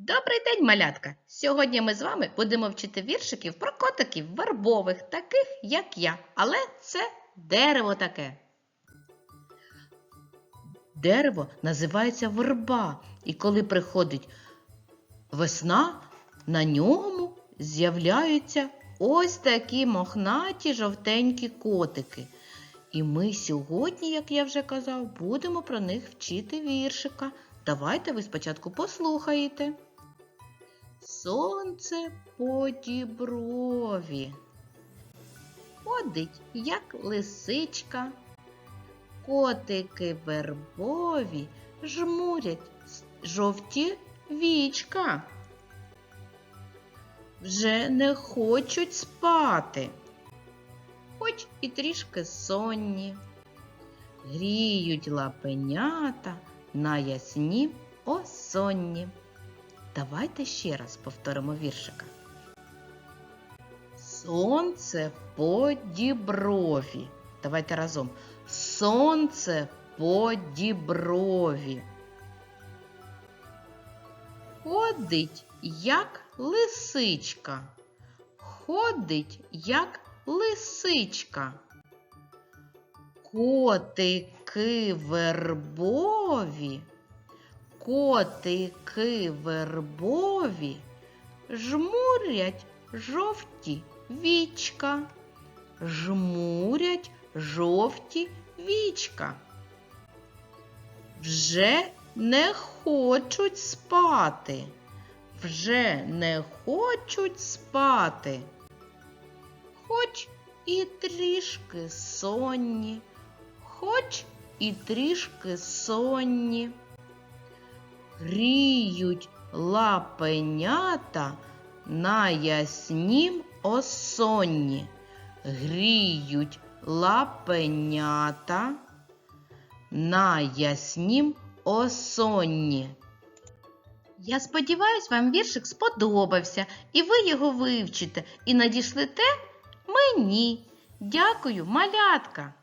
Добрий день, малятка! Сьогодні ми з вами будемо вчити віршиків про котиків вербових, таких як я. Але це дерево таке. Дерево називається верба, і коли приходить весна, на ньому з'являються ось такі мохнаті жовтенькі котики. І ми сьогодні, як я вже казав, будемо про них вчити віршика. Давайте ви спочатку послухаєте. Сонце по діброві. Ходить, як лисичка. Котики вербові жмурять жовті вічка. Вже не хочуть спати, хоч і трішки сонні. Гріють лапенята на ясні осонні. Давайте ще раз повторимо віршика. Сонце по діброві. Давайте разом. Сонце по діброві. Ходить, як лисичка. Ходить, як лисичка. Котики вербові. Котики вербові жмурять жовті вічка, жмурять жовті вічка. Вже не хочуть спати, вже не хочуть спати, хоч і трішки сонні, хоч і трішки сонні гріють лапенята на яснім осонні. Гріють лапенята на яснім осонні. Я сподіваюсь, вам віршик сподобався, і ви його вивчите і надішлете мені. Дякую, малятка!